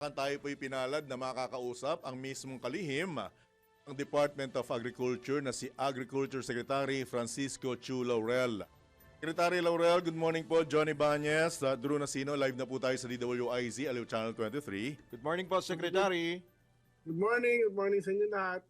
Kan tayo po'y pinalad na makakausap ang mismong kalihim ng Department of Agriculture na si Agriculture Secretary Francisco Chu Laurel. Secretary Laurel, good morning po. Johnny Banyes, uh, Drew Nasino, live na po tayo sa DWIZ, Aliw Channel 23. Good morning po, Secretary. Good morning, good morning sa inyo lahat.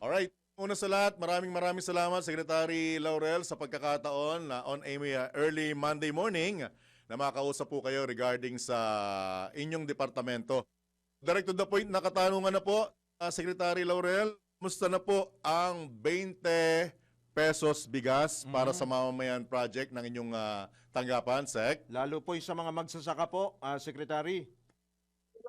Alright, una sa lahat, maraming maraming salamat Secretary Laurel sa pagkakataon na on a uh, early Monday morning na makausap po kayo regarding sa inyong departamento. Direct to the point na katanungan na po, uh, Secretary Laurel, musta na po ang 20 pesos bigas para sa mamamayan project ng inyong uh, tanggapan, Sec? Lalo po yung sa mga magsasaka po, ah, Secretary.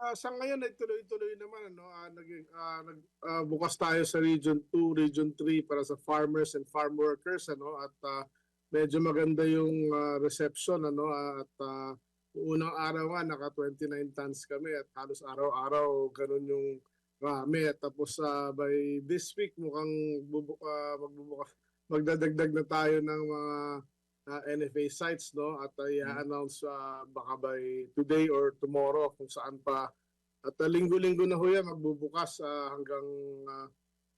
Uh, sa ngayon ay tuloy-tuloy naman ano, ah, naging ah, nag ah, bukas tayo sa Region 2, Region 3 para sa farmers and farm workers ano at ah, medyo maganda yung ah, reception ano at ah, unang araw nga naka 29 tons kami at halos araw-araw ganun yung rami. At tapos ah, by this week mukhang bubuka magbubukas magdadagdag na tayo ng mga uh, NFA sites no? At uh, i-announce uh, baka by today or tomorrow kung saan pa. At uh, linggo-linggo na ho yan magbubukas uh, hanggang uh,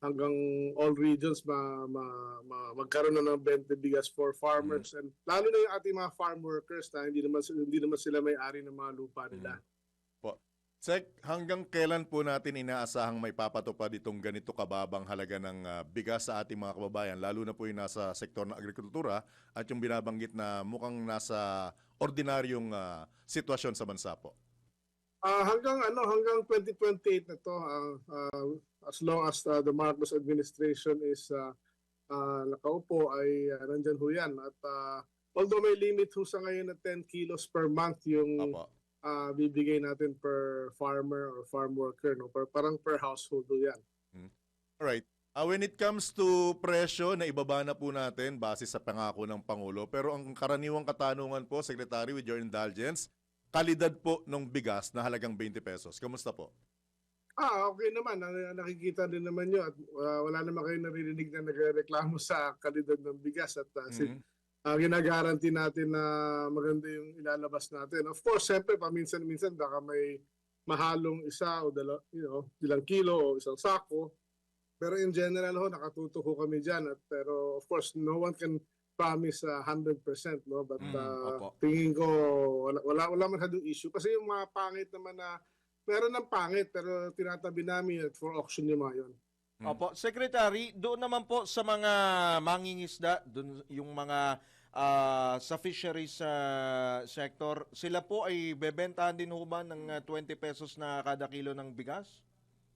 hanggang all regions ma, ma, ma- magkaroon na ng 20 bigas for farmers and lalo na yung ating mga farm workers na hindi naman hindi naman sila may-ari ng mga lupa nila. Sec, hanggang kailan po natin inaasahang may papatupad itong ganito kababang halaga ng ah, bigas sa ating mga kababayan, lalo na po yung nasa sektor ng agrikultura at yung binabanggit na mukhang nasa ordinaryong ah, sitwasyon sa bansa po? Ah, hanggang ano hanggang 2028 na to ah, ah, as long as ah, the Marcos administration is ah, ah, nakaupo ay uh, nandyan ho yan. At ah, although may limit ho sa ngayon na 10 kilos per month yung ah, bibigay natin per farmer or farm worker no? Per, parang per household ho yan. Alright. Ah, when it comes to presyo, na ibaba na po natin base sa pangako ng Pangulo. Pero ang karaniwang katanungan po, Secretary, with your indulgence, kalidad po ng bigas na halagang 20 pesos. Kamusta po? Ah, okay naman. Na- Nakikita din naman nyo at ah, wala naman kayo naririnig na nagreklamo sa kalidad ng bigas at si- Mhm. uh, ginagaranti natin na maganda yung ilalabas natin. Of course, siyempre, paminsan-minsan baka may mahalong isa o dala, you know, ilang kilo o isang sako. Pero in general ho, nakatutok ho kami dyan. At, pero of course, no one can promise uh, 100%. No? But Mm, uh, opo. tingin ko, wala, wala, wala man hadong issue. Kasi yung mga pangit naman na, meron ng pangit, pero tinatabi namin at for auction yung mga yun. Mm. Opo, Secretary, doon naman po sa mga mangingisda, doon yung mga ah, sa fisheries ah, sector, sila po ay bebentahan din ho ba ng ah, 20 pesos na kada kilo ng bigas?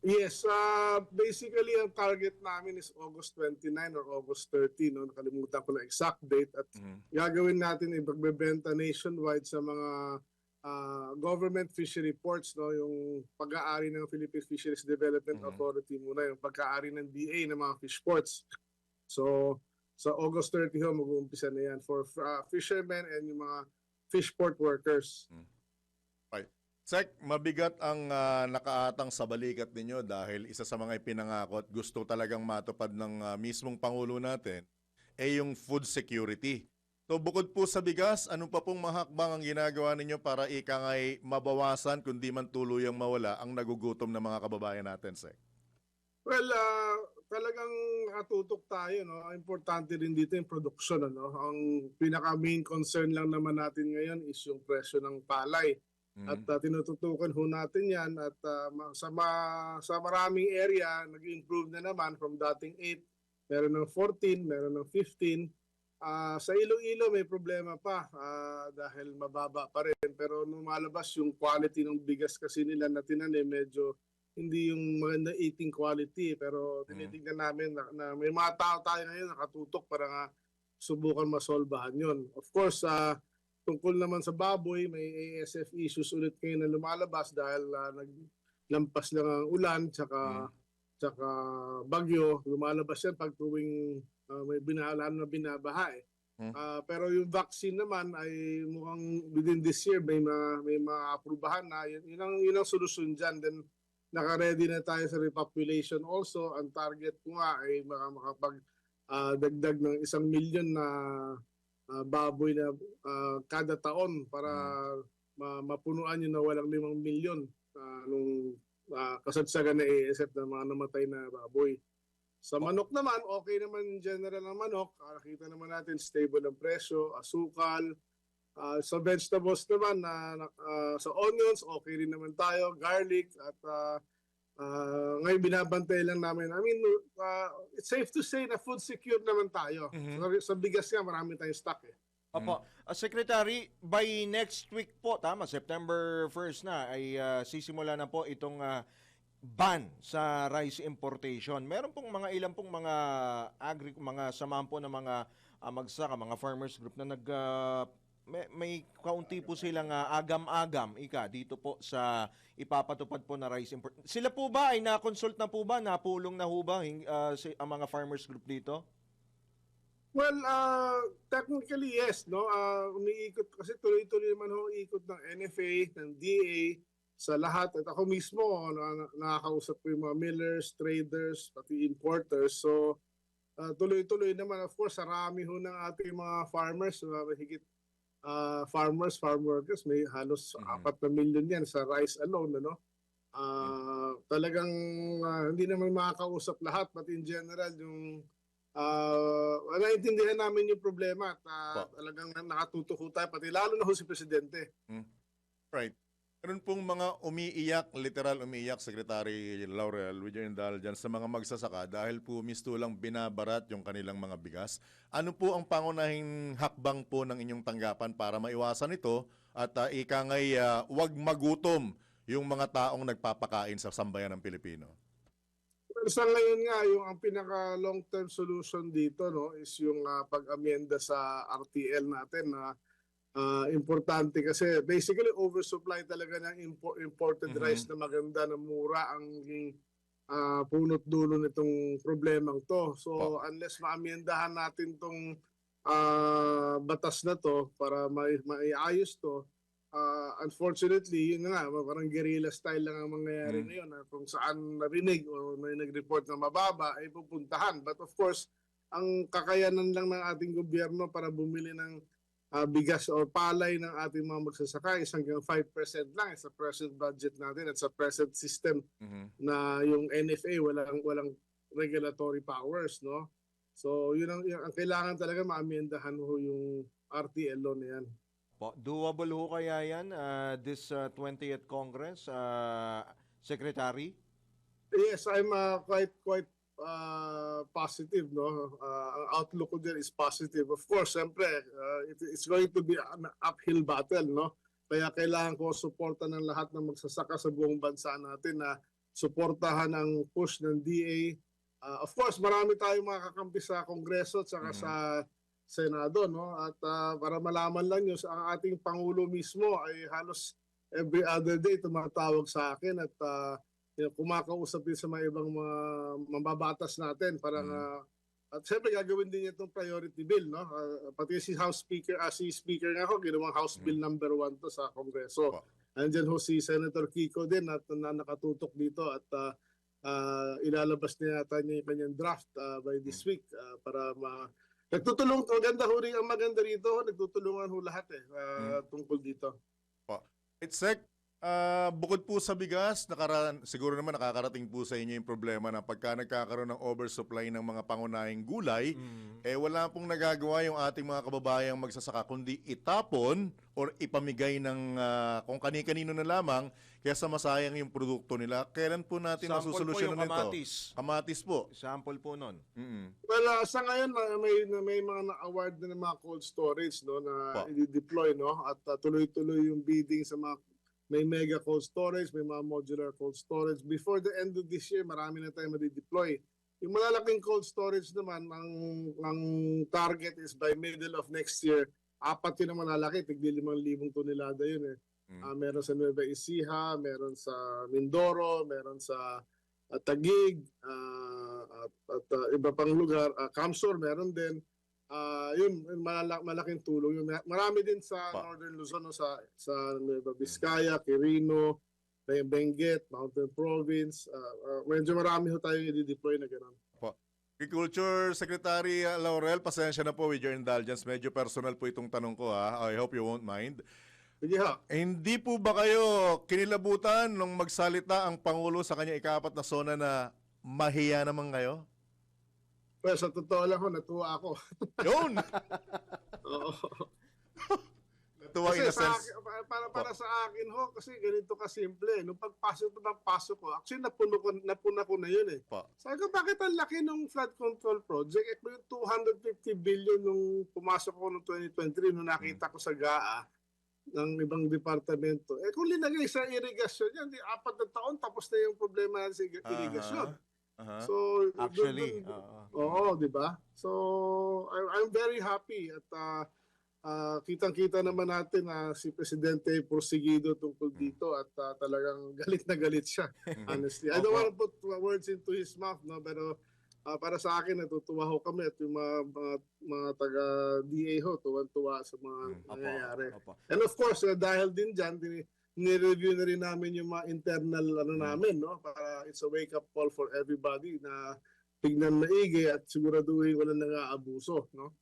Yes, uh, basically ang target namin is August 29 or August 30, no? Nakalimutan ko na exact date at Mhm. gagawin natin ipagbebenta nationwide sa mga uh, government fishery ports, no? Yung pag-aari ng Philippine Fisheries Development Mhm. Authority muna, yung pag-aari ng DA ng mga fish ports. So, sa August 30 ho, mag-uumpisa na yan for uh, fishermen and yung mga fish port workers. Sek, mabigat ang ah, nakaatang sa balikat ninyo dahil isa sa mga ipinangako at gusto talagang matupad ng ah, mismong Pangulo natin ay yung food security. So bukod po sa bigas, ano pa pong mahakbang ang ginagawa ninyo para ika mabawasan kundi man tuluyang mawala ang nagugutom ng mga kababayan natin, Sek? Well, ah, talagang nakatutok tayo. No? Importante rin dito yung production. Ano? Ang pinaka-main concern lang naman natin ngayon is yung presyo ng palay. Mm. At ah, tinututukan ho natin yan. At ma- sa, ma- sa maraming area, nag-improve na naman from dating 8, meron ng 14, meron ng 15. Ah, sa Iloilo may problema pa ah, dahil mababa pa rin. Pero nung malabas yung quality ng bigas kasi nila na tinanim, medyo hindi yung maganda eating quality. Pero tinitignan namin na, na may mga tao tayo ngayon nakatutok para nga subukan masolbahan yon. Of course, ah, tungkol naman sa baboy, may ASF issues ulit ngayon na lumalabas dahil ah, naglampas lang ang ulan tsaka tsaka bagyo. Lumalabas yan pag tuwing ah, may binahalaan na binabaha eh. Hmm. Ah, pero yung vaccine naman ay mukhang within this year may ma, may maaprubahan na yun, yun ang yun ang solusyon diyan then naka-ready na tayo sa repopulation also ang target ko nga ay maka, makapag ah, dagdag ng isang milyon na ah, baboy na ah, kada taon para ma- mapunuan yung nawalang limang milyon ah, nung uh, kasagsagan na ASF ng mga namatay na baboy. Sa manok naman, okay naman general ang manok. Ah, Nakita naman natin stable ang presyo, asukal. Ah, sa vegetables naman, na, na- ah, sa onions, okay rin naman tayo, garlic at ah, ah, ngayon binabantay lang namin. I mean, ah, it's safe to say na food secure naman tayo. Mhm. Sa, sa bigas nga, marami tayong stock eh. Opo. Uh, Secretary, by next week po, tama, September 1st na, ay uh, sisimula na po itong uh, ban sa rice importation. Meron pong mga ilang pong mga agri mga samahan po ng mga uh, magsaka, mga farmers group na nag uh, may, may kaunti po silang uh, agam-agam ika dito po sa ipapatupad po na rice import. Sila po ba ay na-consult na po ba, napulong na ho ba uh, si, ang mga farmers group dito? Well, uh, technically yes, no. Uh, umiikot kasi tuloy-tuloy naman ho ikot ng NFA, ng DA sa lahat at ako mismo na, na- nakakausap ko yung mga millers, traders, pati importers. So uh, tuloy-tuloy naman of course sarami ho ng ating mga farmers, uh, mahigit uh, farmers, farm workers, may halos Mhm. apat na milyon yan sa rice alone, ano. Uh, talagang uh, hindi naman makakausap lahat but in general yung uh, naiintindihan namin yung problema at uh, talagang nakatutok ho tayo pati lalo na ho si presidente. Right. Meron pong mga umiiyak, literal umiiyak, Secretary Laurel, your indulgence, sa mga magsasaka dahil po misto lang binabarat yung kanilang mga bigas. Ano po ang pangunahing hakbang po ng inyong tanggapan para maiwasan ito at uh, ika nga'y ah, wag magutom yung mga taong nagpapakain sa sambayan ng Pilipino? Pero sa ngayon nga yung ang pinaka long term solution dito no is yung uh, pag-amyenda sa RTL natin na ah, importante kasi basically oversupply talaga ng impo- imported Mhm. rice na maganda na mura ang ah, punot dulo nitong problemang to. So unless maamyendahan natin tong ah, batas na to para mai- maiayos to, ah, unfortunately, yun nga, parang guerrilla style lang ang mangyayari Mm. ngayon. na Kung saan narinig o may nag-report na mababa, ay pupuntahan. But of course, ang kakayanan lang ng ating gobyerno para bumili ng ah, bigas o palay ng ating mga magsasaka is hanggang 5% lang sa present budget natin at sa present system Mhm. na yung NFA walang walang regulatory powers no so yun ang, yun ang kailangan talaga maamyendahan ho yung RTL law na yan Po, doable ho kaya yan uh, this uh, 20th Congress, uh, Secretary? yes I'm uh, quite quite uh, positive no uh, ang outlook ko din is positive of course siyempre uh, it, it's going to be an uphill battle no kaya kailangan ko suporta ng lahat ng magsasaka sa buong bansa natin na suportahan ang push ng DA Uh, of course, marami tayong mga kakampi sa Kongreso at saka Mhm. sa Senado, no? At uh, para malaman lang nyo, ang ating Pangulo mismo ay halos every other day tumatawag sa akin at uh, kumakausap din sa mga ibang mga mababatas natin para Mhm. uh, at siyempre gagawin din itong priority bill, no? Uh, pati si House Speaker, ah, si Speaker nga ako, ginawang House Mhm. Bill number one to sa Kongreso. Opo. Andyan ho si Senator Kiko din at na nakatutok dito at uh, ah, ilalabas niya yata niya yung kanyang draft ah, by this week ah, para ma Nagtutulong, maganda ho rin, ang maganda rito, nagtutulungan ho lahat eh, ah, tungkol dito. Itsek, ah, bukod po sa bigas, nakara- siguro naman nakakarating po sa inyo yung problema na pagka nagkakaroon ng oversupply ng mga pangunahing gulay, eh wala pong nagagawa yung ating mga kababayang magsasaka kundi itapon or ipamigay ng ah, kung kani-kanino na lamang kaysa masayang yung produkto nila. Kailan po natin Sample po masusolusyonan yung ito? kamatis. Kamatis po. Sample po nun. Mm-mm. Well, ah, sa ngayon ma- may may mga na-award na ng mga cold storage no na Pa. i-deploy no at ah, tuloy-tuloy yung bidding sa mga may mega cold storage, may mga modular cold storage. Before the end of this year, marami na tayong madi-deploy. Yung malalaking cold storage naman, ang, ang target is by middle of next year, apat yun ang malalaki, limang libong tonelada yun eh. Mm. Ah, meron sa Nueva Ecija, meron sa Mindoro, meron sa ah, Taguig, ah, at, at ah, iba pang lugar. Uh, Camsor, meron din. Ah, yun, yun, malala- malaking tulong. Yun. Marami din sa Pa. Northern Luzon, no, sa, sa Nueva Vizcaya, Quirino, Benguet, Mountain Province. Ah, ah, medyo marami ho tayong i-deploy na gano'n. Agriculture Secretary uh, Laurel, pasensya na po with your indulgence. Medyo personal po itong tanong ko ha. I hope you won't mind. Sige ho. Eh, Hindi po ba kayo kinilabutan nung magsalita ang Pangulo sa kanya ikapat na zona na mahiya naman kayo? Well, sa totoo lang ho, natuwa ako. Yun! Oo. Natuwa in Kasi a sa sense. akin, para, para, para sa akin ho, kasi ganito kasimple. Nung pagpasok ko ng pasok ko, actually napuno ko, napuna ko na yun eh. Pa. Sabi ko, bakit ang laki ng flood control project? Eh, yung 250 billion nung pumasok ko noong 2023, nung nakita ko sa GAA ng ibang departamento. Eh kung linagay sa irrigation yan, di apat na taon tapos na yung problema natin sa ir- irrigation. Aha. So, Actually, dun- dun- oo. Oo, di ba? So, I- I'm very happy at ah, ah, kitang-kita naman natin na si Presidente porsigido tungkol dito at ah, talagang galit na galit siya. Honestly. I don't want to put words into his mouth, no? Pero ah, para sa akin, natutuwa ho kami at yung mga, mga, mga taga-DA ho, tuwan-tuwa sa mga Mm. Nangyayari. opo. And of course, uh, dahil din dyan, tini- nire-review na rin namin yung mga internal ano Mm. namin, no? Para it's a wake-up call for everybody na tignan maigi at siguraduhin wala nang aabuso, no?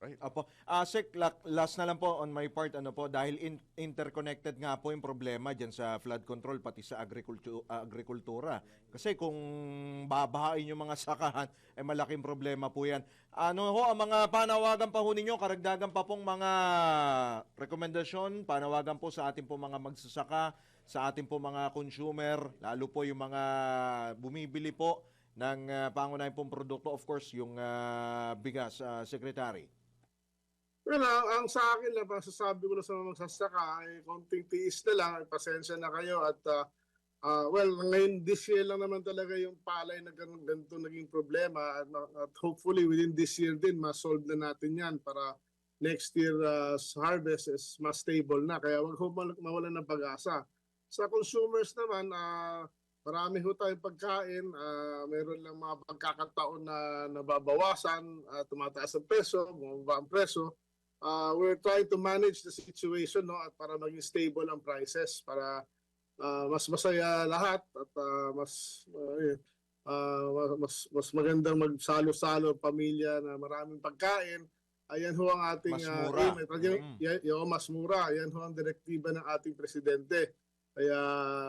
Apo. Ah, Sek, la- last na lang po on my part, ano po, dahil in- interconnected nga po yung problema dyan sa flood control, pati sa agricultu- agrikultura. Kasi kung babahain yung mga sakahan, eh malaking problema po yan. Ano ho, ang mga panawagan pa ho ninyo, karagdagan pa pong mga rekomendasyon, panawagan po sa ating po mga magsasaka, sa ating po mga consumer, lalo po yung mga bumibili po ng ah, pangunahing pong produkto, of course, yung ah, bigas, ah, Secretary. Well, ang, ang sa akin lang, masasabi ko na sa mga magsasaka, ay konting tiis na lang, ay pasensya na kayo at ah, ah, well, ngayon this year lang naman talaga yung palay na ganito naging problema at, at hopefully within this year din, ma-solve na natin yan para next year ah, harvest is mas stable na. Kaya wag ho mawalan ng pag-asa. Sa consumers naman, ah, marami ho tayong pagkain. ah, meron lang mga pagkakataon na nababawasan, ah, tumataas ang peso, bumaba ang presyo uh, we're trying to manage the situation no at para maging stable ang prices para uh, mas masaya lahat at uh, mas uh, uh, mas mas magandang magsalo-salo pamilya na maraming pagkain. Ayan ho ang ating Mas uh, mura. aim. At yan- Mm. yan- yan, mas mura. Yan ho ang direktiba ng ating presidente. Kaya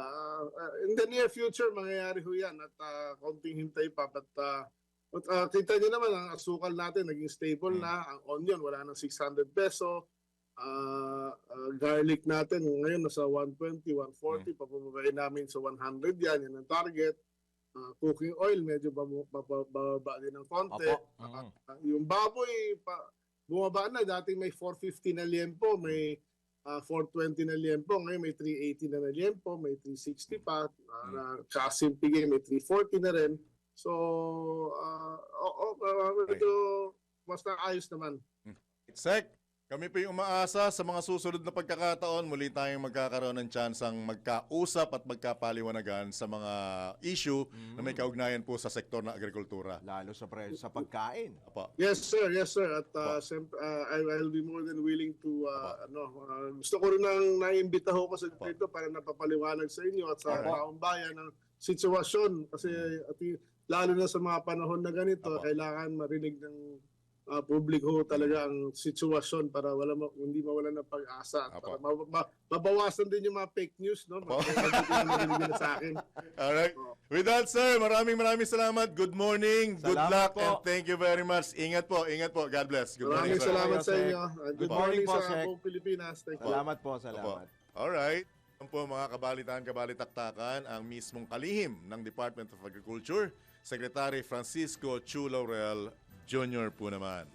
uh, uh, in the near future mangyayari ho yan at uh, konting hintay pa but uh, At ah, kita niyo naman ang asukal natin naging stable Mm. na, ang onion wala nang 600 peso. Ah, ah, garlic natin ngayon nasa 120, 140, papababain namin sa 100 yan, yan ang target. Ah, cooking oil medyo bababa din ng konti. Opo. Mm. ah, yung baboy pa, bumaba na dating may 450 na liempo, may ah, 420 na liempo, ngayon may 380 na na liempo, may 360 pa, uh, Mm. na kasimpige may 340 na rin. So, uh, oh, oh, medyo basta ayos naman. Sek, kami po yung umaasa sa mga susunod na pagkakataon, muli tayong magkakaroon ng tsansang magkausap at magkapaliwanagan sa mga issue na may kaugnayan po sa sektor ng agrikultura. Lalo sa pre- sa pagkain. Apo. Yes sir, yes sir. At uh, siyempre, uh, I will be more than willing to uh, ano, uh, gusto ko rin nang naimbita ho ko sa dito para napapaliwanag sa inyo at sa Opo. taong bayan ng sitwasyon kasi at y- lalo na sa mga panahon na ganito, Opo. kailangan marinig ng uh, publiko talaga ang sitwasyon para wala ma- hindi mawalan ng pag-asa para ma- ma- mabawasan din yung mga fake news no. Mga sa akin. Alright. With that, sir, maraming maraming salamat. Good morning. Good Salamat luck. po. And thank you very much. Ingat po. Ingat po. God bless. Good morning, Maraming sir. salamat sa inyo. Uh, Good Good morning morning po, sa buong Pilipinas. Thank you. Salamat po, salamat. Alright. Yan po mga kabalitaan, kabalitaktakan, ang mismong kalihim ng Department of Agriculture, Secretary Francisco Chu Laurel Jr. po naman.